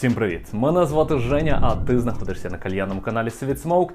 Всім привіт! Мене звати Женя, а ти знаходишся на кальянному каналі Sweet Smoke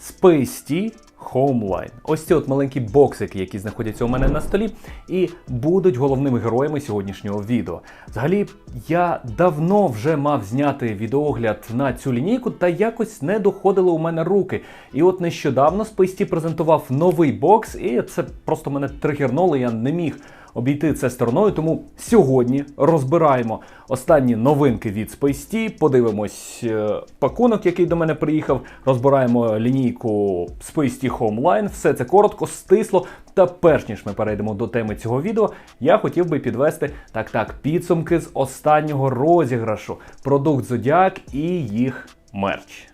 Space Tea Homeline. Ось ці от маленькі боксики, які знаходяться у мене на столі, і будуть головними героями сьогоднішнього відео. Взагалі, я давно вже мав зняти відеогляд на цю лінійку, та якось не доходили у мене руки. І от нещодавно Space Tea презентував новий бокс, і це просто мене тригернуло, я не міг обійти це стороною. Тому сьогодні розбираємо останні новинки від Space подивимось е, пакунок, який до мене приїхав. Розбираємо лінійку Space Tea Homeline. Все це коротко, стисло. Та перш ніж ми перейдемо до теми цього відео, я хотів би підвести так так підсумки з останнього розіграшу. Продукт Зодіак і їх мерч.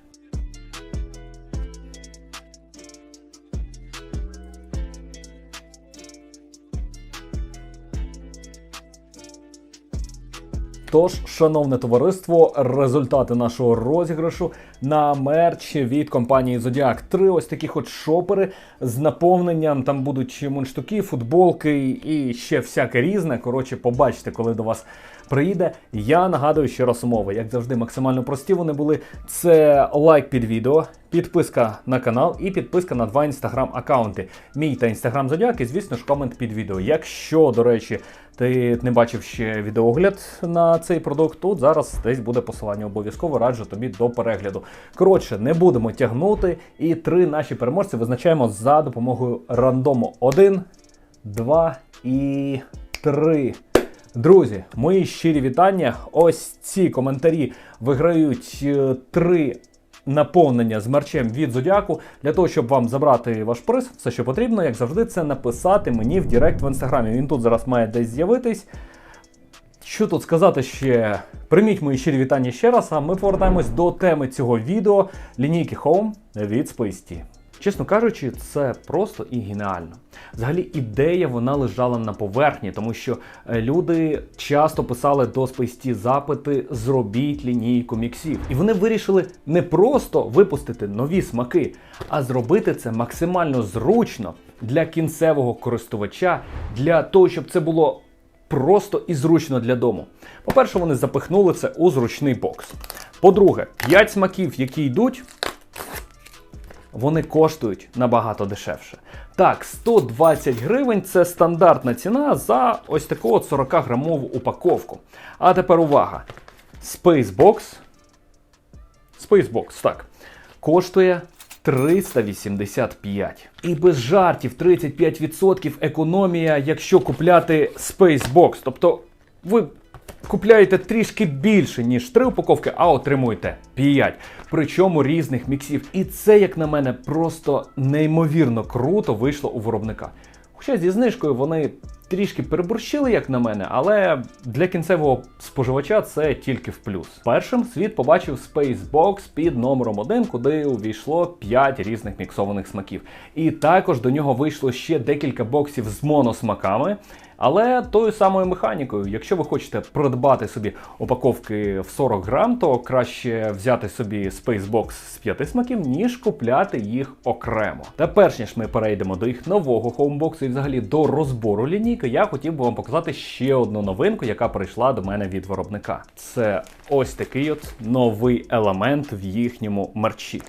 Тож, шановне товариство, результати нашого розіграшу на мерч від компанії Zodiac 3. Ось такі от шопери з наповненням. Там будуть мундштуки, футболки і ще всяке різне. Коротше, побачите, коли до вас приїде. Я нагадую ще раз умови. Як завжди, максимально прості вони були. Це лайк під відео, підписка на канал і підписка на два інстаграм аккаунти. Мій та інстаграм Зодіак і, звісно ж, комент під відео. Якщо, до речі, ти не бачив ще відеогляд на цей продукт, тут зараз десь буде посилання. Обов'язково раджу тобі до перегляду. Коротше, не будемо тягнути. І три наші переможці визначаємо за допомогою рандому. Один, два і три. Друзі, мої щирі вітання. Ось ці коментарі виграють е, три наповнення з мерчем від Зодіаку. Для того, щоб вам забрати ваш приз, все, що потрібно, як завжди, це написати мені в Директ в інстаграмі. Він тут зараз має десь з'явитись. Що тут сказати ще? Прийміть мої щирі вітання ще раз, а ми повертаємось до теми цього відео лінійки Home від Space Tea. Чесно кажучи, це просто і геніально. Взагалі, ідея вона лежала на поверхні, тому що е, люди часто писали до Tea запити зробіть лінійку міксів. І вони вирішили не просто випустити нові смаки, а зробити це максимально зручно для кінцевого користувача, для того, щоб це було просто і зручно для дому. По-перше, вони запихнули це у зручний бокс. По-друге, 5 смаків, які йдуть вони коштують набагато дешевше. Так, 120 гривень це стандартна ціна за ось таку от 40-грамову упаковку. А тепер увага! Spacebox. Spacebox, так, коштує 385. І без жартів 35% економія, якщо купляти Spacebox. Тобто ви купляєте трішки більше, ніж 3 упаковки, а отримуєте 5. Причому різних міксів. І це, як на мене, просто неймовірно круто вийшло у виробника. Хоча зі знижкою вони трішки переборщили, як на мене, але для кінцевого споживача це тільки в плюс. Першим світ побачив Spacebox під номером 1, куди увійшло 5 різних міксованих смаків. І також до нього вийшло ще декілька боксів з моносмаками. Але тою самою механікою, якщо ви хочете придбати собі упаковки в 40 грам, то краще взяти собі Spacebox з 5 смаків, ніж купляти їх окремо. Та перш ніж ми перейдемо до їх нового хоумбоксу і взагалі до розбору лінійки, я хотів би вам показати ще одну новинку, яка прийшла до мене від виробника. Це ось такий от новий елемент в їхньому мерчі.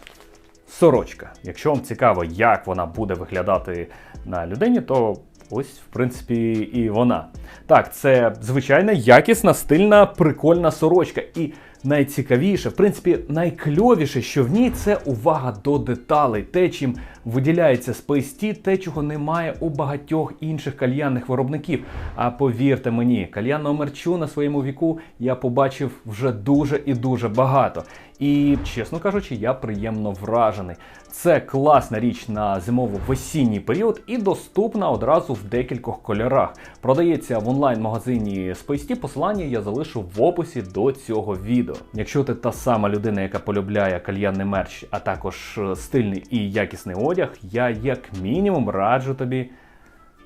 Сорочка. Якщо вам цікаво, як вона буде виглядати на людині, то Ось, в принципі, і вона. Так, це звичайна якісна, стильна, прикольна сорочка. І найцікавіше, в принципі, найкльовіше, що в ній це увага до деталей, те, чим виділяється Space Tea, те, чого немає у багатьох інших кальянних виробників. А повірте мені, кальянного мерчу на своєму віку я побачив вже дуже і дуже багато. І, чесно кажучи, я приємно вражений. Це класна річ на зимово-весінній період і доступна одразу в декількох кольорах. Продається в онлайн-магазині Space Посилання я залишу в описі до цього відео. Якщо ти та сама людина, яка полюбляє кальянний мерч, а також стильний і якісний одяг, я як мінімум раджу тобі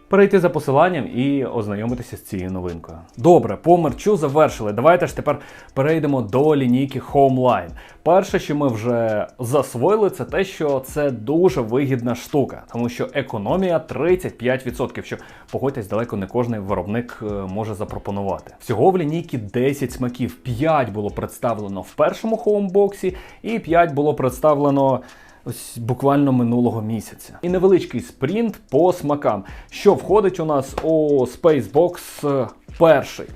перейти за посиланням і ознайомитися з цією новинкою. Добре, по мерчу завершили. Давайте ж тепер перейдемо до лінійки Homeline. Перше, що ми вже засвоїли, це те, що це дуже вигідна штука, тому що економія 35%, що погодьтесь, далеко не кожний виробник е, може запропонувати. Всього в лінійці 10 смаків, 5 було представлено в першому хоумбоксі, і 5 було представлено. Ось буквально минулого місяця. І невеличкий спринт по смакам. Що входить у нас у Spacebox е, перший.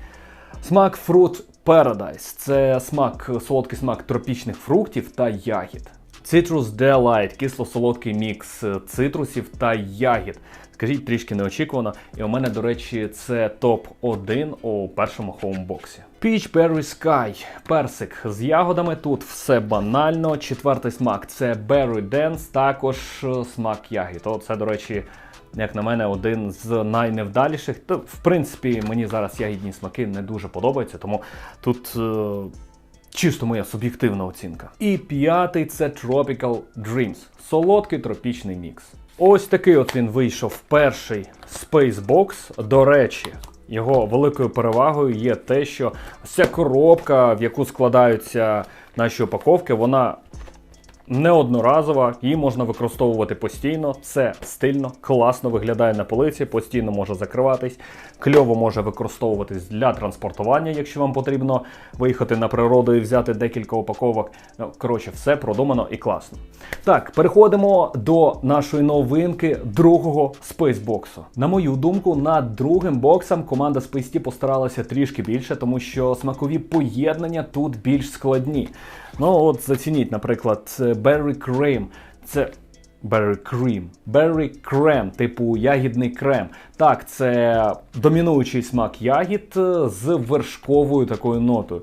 Смак Fruit Paradise. Це смак, солодкий смак тропічних фруктів та ягід. Citrus Delight, кисло-солодкий мікс е, цитрусів та ягід. Скажіть трішки неочікувано. І у мене, до речі, це топ-1 у першому хоумбоксі. Peach Berry Sky, персик з ягодами. Тут все банально. Четвертий смак це Berry Dance, також е, смак ягід. О, це, до речі, як на мене, один з найневдаліших. Та, в принципі, мені зараз ягідні смаки не дуже подобаються, тому тут. Е Чисто моя суб'єктивна оцінка. І п'ятий це Tropical Dreams. Солодкий тропічний мікс. Ось такий от він вийшов перший Spacebox. До речі, його великою перевагою є те, що ця коробка, в яку складаються наші упаковки, вона неодноразова, її можна використовувати постійно. Це стильно, класно виглядає на полиці, постійно може закриватись, кльово може використовуватись для транспортування, якщо вам потрібно виїхати на природу і взяти декілька упаковок. Ну, коротше, все продумано і класно. Так, переходимо до нашої новинки другого спейсбоксу. На мою думку, над другим боксом команда Space постаралася трішки більше, тому що смакові поєднання тут більш складні. Ну, от зацініть, наприклад, Berry Cream. Це Berry Cream. Berry Cream, типу ягідний крем. Так, це домінуючий смак ягід з вершковою такою нотою.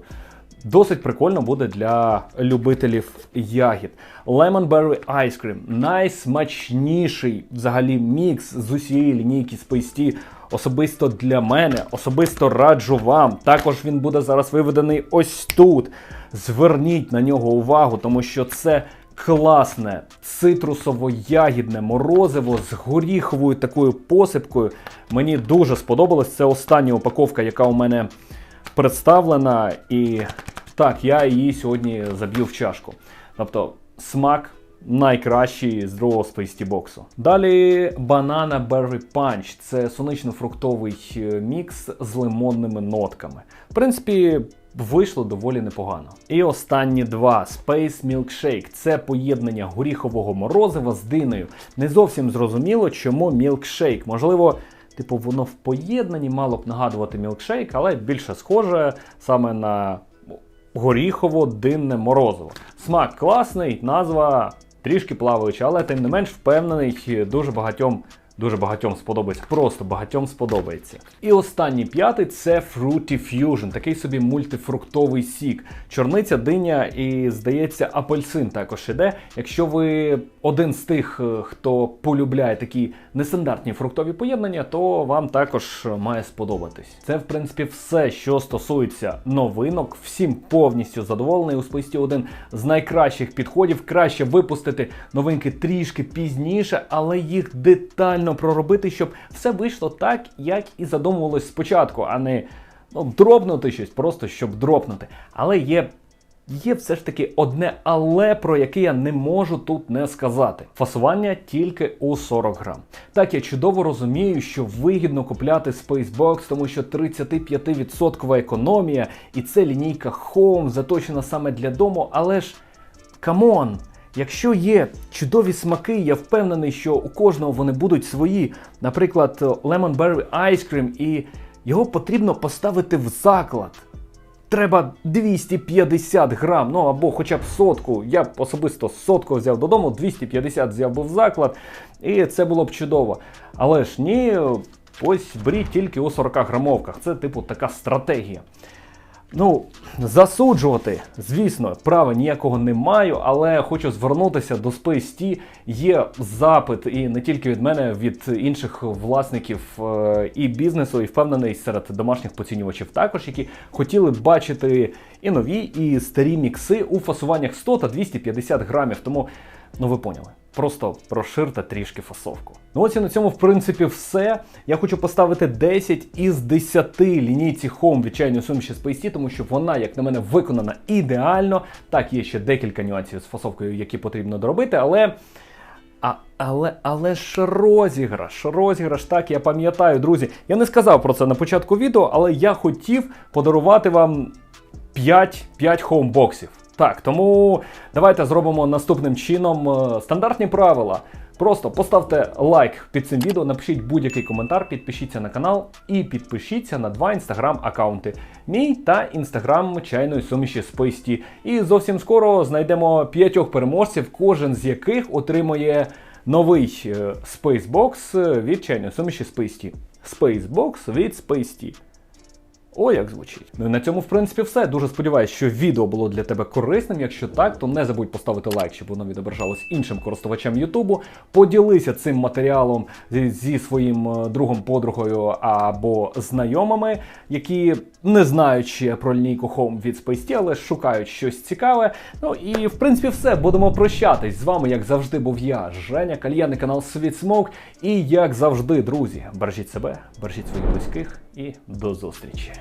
Досить прикольно буде для любителів ягід. Lemon Berry Ice Cream. Найсмачніший взагалі мікс з усієї лінійки Space Особисто для мене, особисто раджу вам. Також він буде зараз виведений ось тут. Зверніть на нього увагу, тому що це класне цитрусово-ягідне морозиво з горіховою такою посипкою. Мені дуже сподобалось. Це остання упаковка, яка у мене представлена. І так, я її сьогодні заб'ю в чашку. Тобто смак. Найкращий з другого спейстібоксу. Далі Banana Berry Punch. Це сонично-фруктовий е, мікс з лимонними нотками. В принципі, вийшло доволі непогано. І останні два Space Milkshake. Це поєднання горіхового морозива з диною. Не зовсім зрозуміло, чому мілкшейк. Можливо. Типу, воно в поєднанні мало б нагадувати мілкшейк, але більше схоже саме на горіхово-динне морозиво. Смак класний, назва трішки плаваюча, але тим не менш впевнений, дуже багатьом Дуже багатьом сподобається, просто багатьом сподобається. І останній п'ятий це Fruity Fusion, такий собі мультифруктовий сік. Чорниця, диня і, здається, апельсин також іде. Якщо ви один з тих, е, хто полюбляє такі нестандартні фруктові поєднання, то вам також має сподобатись. Це, в принципі, все, що стосується новинок. Всім повністю задоволений. У списті один з найкращих підходів. Краще випустити новинки трішки пізніше, але їх детально ретельно проробити, щоб все вийшло так, як і задумувалось спочатку, а не ну, дропнути щось, просто щоб дропнути. Але є. Є все ж таки одне але, про яке я не можу тут не сказати. Фасування тільки у 40 грам. Так, я чудово розумію, що вигідно купляти Spacebox, тому що 35% економія, і це лінійка Home заточена саме для дому, але ж камон! Якщо є чудові смаки, я впевнений, що у кожного вони будуть свої. Наприклад, Lemon Berry Ice Cream, і його потрібно поставити в заклад. Треба 250 грам, ну або хоча б сотку. Я б особисто сотку взяв додому, 250 взяв би в заклад, і це було б чудово. Але ж ні, ось беріть тільки у 40 грамовках. Це типу така стратегія. Ну, засуджувати, звісно, права ніякого не маю, але хочу звернутися до Space Є запит і не тільки від мене, від інших власників е, і бізнесу, і впевнений серед домашніх поцінювачів також, які хотіли бачити і нові, і старі мікси у фасуваннях 100 та 250 грамів. Тому, ну ви поняли. Просто розширте трішки фасовку. Ну ось і на цьому, в принципі, все. Я хочу поставити 10 із 10 лінійці Home від суміші Space Tea, тому що вона, як на мене, виконана ідеально. Так, є ще декілька нюансів з фасовкою, які потрібно доробити, але. А, але, але ж розіграш, розіграш, так, я пам'ятаю, друзі. Я не сказав про це на початку відео, але я хотів подарувати вам 5, 5 хоумбоксів. Так, тому давайте зробимо наступним чином е, стандартні правила. Просто поставте лайк під цим відео, напишіть будь-який коментар, підпишіться на канал і підпишіться на два інстаграм-аккаунти. Мій та інстаграм чайної суміші Space І зовсім скоро знайдемо п'ятьох переможців, кожен з яких отримує новий Spacebox від чайної суміші Tea. Spacebox від Tea. О, як звучить. Ну і на цьому, в принципі, все. Дуже сподіваюся, що відео було для тебе корисним. Якщо так, то не забудь поставити лайк, щоб воно відображалось іншим користувачам Ютубу. Поділися цим матеріалом зі, своїм е, другом, подругою або знайомими, які не знають ще про лінійку Home від Space але шукають щось цікаве. Ну і в принципі все. Будемо прощатись. З вами, як завжди, був я, Женя, кальянний канал Світ Смоук. І як завжди, друзі, бережіть себе, бережіть своїх близьких і до зустрічі.